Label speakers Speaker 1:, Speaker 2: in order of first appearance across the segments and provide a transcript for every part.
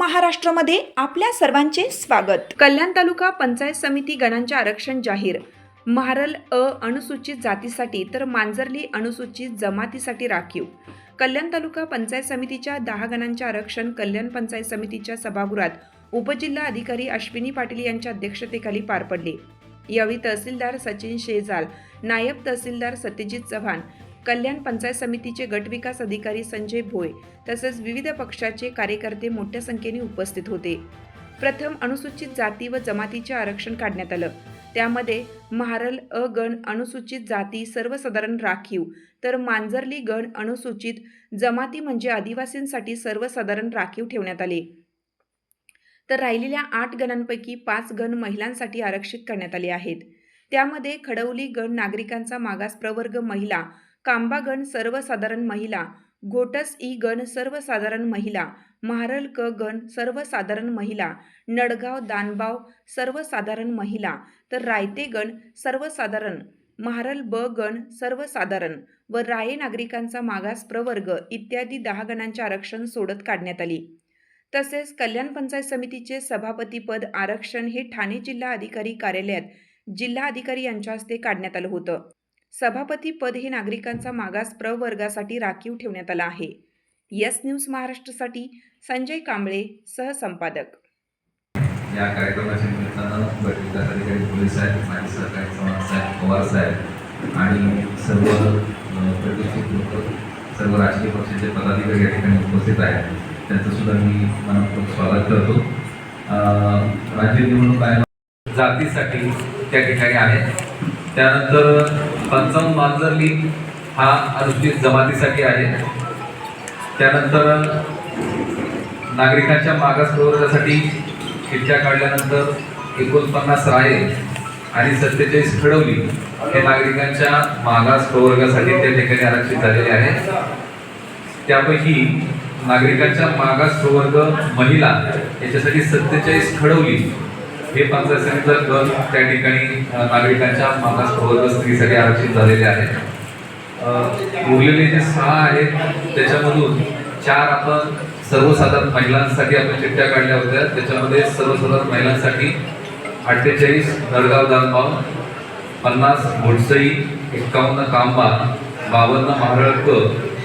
Speaker 1: महाराष्ट्रमध्ये आपल्या सर्वांचे स्वागत. कल्याण तालुका पंचायत समिती गणांचे आरक्षण जाहीर. महारल अ अनुसूचित जातीसाठी तर मांजरली अनुसूचित जमातीसाठी राखीव. कल्याण तालुका पंचायत समितीच्या दहा गणांचे आरक्षण कल्याण पंचायत समितीच्या सभागृहात उपजिल्हा अधिकारी अश्विनी पाटील यांच्या अध्यक्षतेखाली पार पडले. यावेळी तहसीलदार सचिन शेजाल नायब तहसीलदार सत्यजित चव्हाण कल्याण पंचायत समितीचे गटविकास अधिकारी संजय भोय तसेच विविध पक्षाचे कार्यकर्ते मोठ्या संख्येने उपस्थित होते. प्रथम अनुसूचित जाती व जमातीचे आरक्षण काढण्यात आलं. त्यामध्ये महारल अ गण अनुसूचित जाती सर्वसाधारण राखीव तर मांजरली गण अनुसूचित जमाती म्हणजे आदिवासींसाठी सर्वसाधारण राखीव ठेवण्यात आले. तर राहिलेल्या आठ गणांपैकी पाच गण महिलांसाठी आरक्षित करण्यात आले आहेत. त्यामध्ये खडवली गण नागरिकांचा मागास प्रवर्ग महिला कांबा गण सर्वसाधारण महिला गोटस ई गण सर्वसाधारण महिला महारल क गण सर्वसाधारण महिला नडगाव दानबाव सर्वसाधारण महिला तर रायते गण सर्वसाधारण महारल ब गण सर्वसाधारण व राये नागरिकांचा मागास प्रवर्ग इत्यादी दहा गणांचे आरक्षण सोडत काढण्यात आली. तसेच कल्याण पंचायत समितीचे सभापतीपद आरक्षण हे ठाणे जिल्हा अधिकारी कार्यालयात जिल्हाधिकारी यांच्या हस्ते काढण्यात आलं होतं. सभापती पद हे नागरिकांचा मागास प्रवर्गासाठी राखीव ठेवण्यात आला आहे. यस न्यूज महाराष्ट्रसाठी संजय कांबळे सहसंपादक.
Speaker 2: या कार्यक्रमाच्या निमित्तानं अधिकारी पोलीस साहेब माजी सहकारी चव्हाण साहेब पवार साहेब आणि सर्व प्रतिष्ठित लोक सर्व राजकीय पक्षाचे पदाधिकारी या ठिकाणी उपस्थित आहेत. त्यांचं सुद्धा मी मनपूर्वक स्वागत करतो. राज्य निवडणूक आयोग जातीसाठी त्या ठिकाणी आहे. त्यानंतर पंचावन्न मांजरली हा अनुसूचित जमातीसाठी आहे. त्यानंतर नागरिकांच्या मागास प्रवर्गासाठी चिठ्ठ्या काढल्यानंतर एकोणपन्नास राये आणि सत्तेचाळीस खडवली हे नागरिकांच्या मागास प्रवर्गासाठी त्या ठिकाणी आरक्षित झालेले आहे. त्यापैकी नागरिकांच्या मागास प्रवर्ग महिला याच्यासाठी सत्तेचाळीस खडवली हे पंचायत समितीचा गण त्या ठिकाणी नागरिकांच्या मागास प्रवर्ग स्त्रीसाठी आरक्षित झालेले आहेत उरलेले जे सहा आहेत त्याच्यामधून चार आपण सर्वसाधारण महिलांसाठी आपण चिठ्ठ्या काढल्या होत्या. त्याच्यामध्ये सर्वसाधारण महिलांसाठी अठ्ठेचाळीस नरगाव दानबाव पन्नास घोडसई एक्कावन्न कांबा बावन्न महाराष्ट्र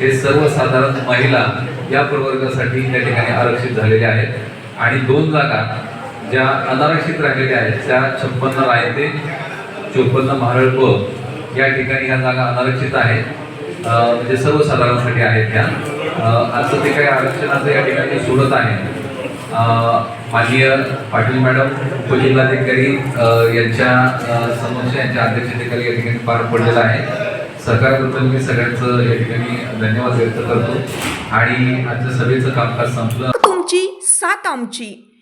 Speaker 2: हे सर्वसाधारण महिला या प्रवर्गासाठी त्या ठिकाणी आरक्षित झालेले आहेत. आणि दोन जागा ज्या अनारक्षित राहिलेल्या आहेत त्या छप्पन्न रायते चोपन्न महाराळ प या ठिकाणी ह्या जागा अनारक्षित आहेत. म्हणजे सर्वसाधारणसाठी आहेत त्या असं ते काही आरक्षणाचं या ठिकाणी सोडत आहे माननीय पाटील मॅडम उपजिल्हाधिकारी यांच्या अं, समक्ष यांच्या अध्यक्षतेखाली या ठिकाणी पार पडलेला आहे. सरकारबद्दल मी सगळ्यांचं या ठिकाणी धन्यवाद व्यक्त करतो. आणि आजच्या सभेचं कामकाज संपलं.
Speaker 1: तुमची सात आमची.